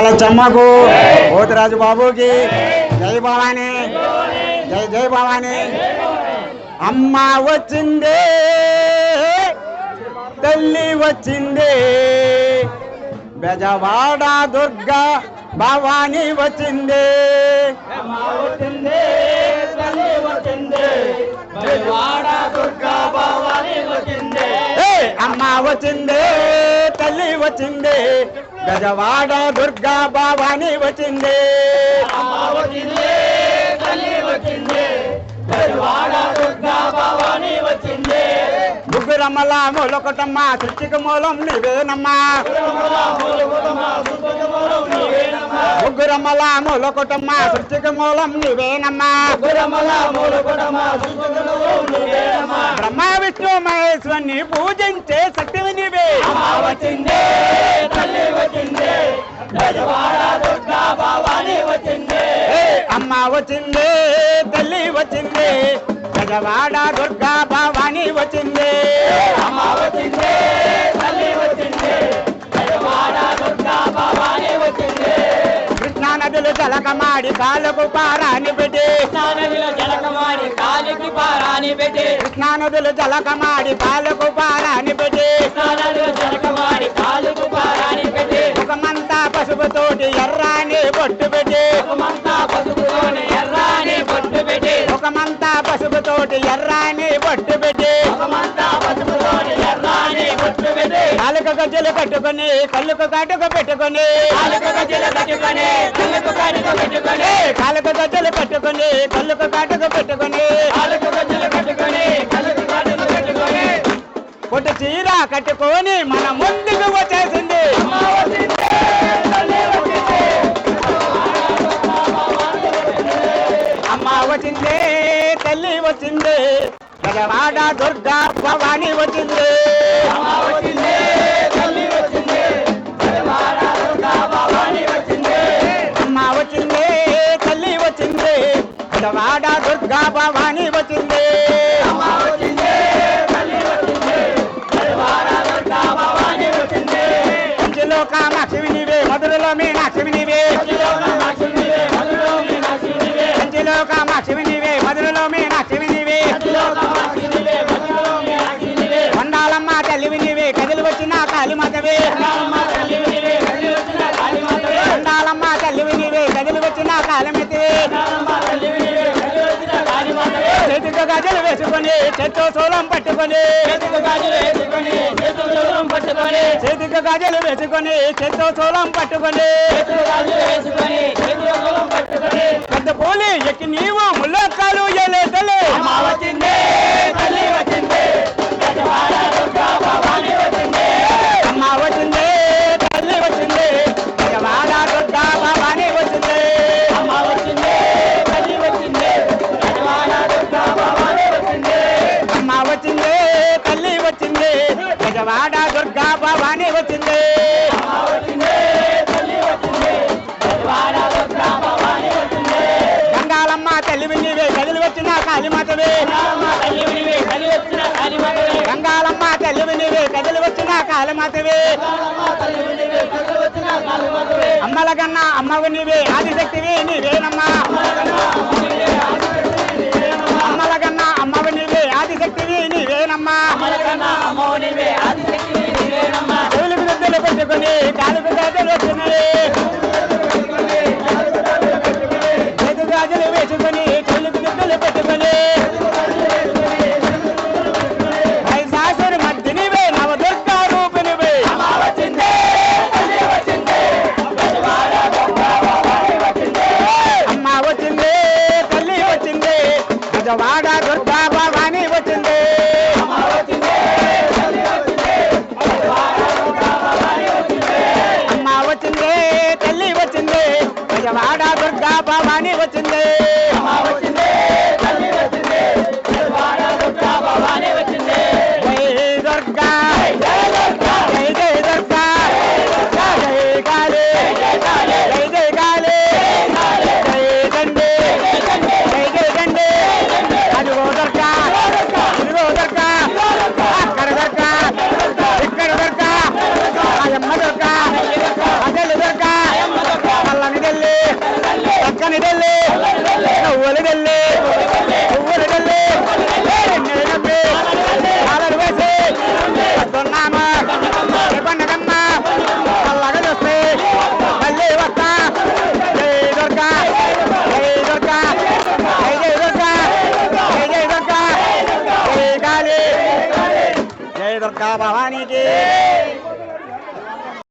బాలచమ్మకు పోతురాజు బాబుకి జై భవాని జై జై భవాని అమ్మ వచ్చిందే తల్లి వచ్చిందే బెజవాడ దుర్గా భవాని వచ్చిందే ఏ అమ్మ వచ్చిందే తల్లి వచ్చిందే గజవాడ దుర్గా భవాని వచ్చిందే. తల్లి వచ్చిందే గజవాడ ముగ్గురమ్మల మూలకొటమ్మ సృష్టికి మూలం నీవేనమ్మా ముగ్గురమ్మల మూలకొటమ్మ సృష్టికి మూలం నీవేనమ్మా బ్రహ్మ విష్ణు మహేశ్వరిని పూజించే శక్తివి నీవే. వచ్చిందే అమ్మ వచ్చిందే తల్లి వచ్చిందే. గజవాడ దుర్గా భవాని వచ్చింది. కృష్ణా నదులు జలకమాడి కాళ్ళకు పారాని పెట్టి. జలకమాడి కాలికి పారాని పెట్టి. కృష్ణా నదులు జలకమాడి కాళ్ళకు పారాని పెట్టి. జలకమాడి కాలుకు పారాని పెట్టి. ముఖమంతా పసుపుతోటి ఎర్రాని బొట్టు పెట్టి. పసుపుతోటి ఎర్రాని బొట్టు పెట్టి. పెట్టి కాలుక గజ్జలు కట్టుకొని కళ్ళుకు కాటుకు పెట్టుకొని. కాలుకు గజ్జలు పెట్టుకొని. కళ్ళుకు కాటుకు పెట్టుకొని. పొట్టు చీర కట్టుకొని మన ముందుకు వచ్చేసింది. అమ్మ వచ్చింది. వచ్చింది. గజవాడ దుర్గా భవాని వచ్చింది. అమ్మ వచ్చింది తల్లి వచ్చింది. జయవాడ దుర్గా భవాని వచ్చింది. తల్లి వచ్చింది. గజలు వేసుకొని చెట్టు సోలం పట్టుకొని చేతుకు గాజులు వేసుకొని చేతులు దూరం పట్టుకొని చేతికి గజలు వేసుకొని చెట్టు సోలం పట్టుకొని. పట్టుకొని. పెద్ద పూలి ఎక్కి నీవు గజవాడ దుర్గా భవాని వచ్చింది. అమ్మ తల్లి వచ్చింది గంగాలమ్మ తల్లివి నీవే కదిలి వచ్చిన కాళీమాతవే గంగాలమ్మ తల్లివి నీవే కదిలి వచ్చిన కాళీమాతవే కదిలి వచ్చిన కాళీమాతవే అమ్మల కన్నా అమ్మవు నీవే ఆదిశక్తివి నీవేనమ్మా My morning prayer. Gajawada Durga Bhavani వచ్చింది. దుర్గా జై కాళీ జై దుర్గా భవానీకి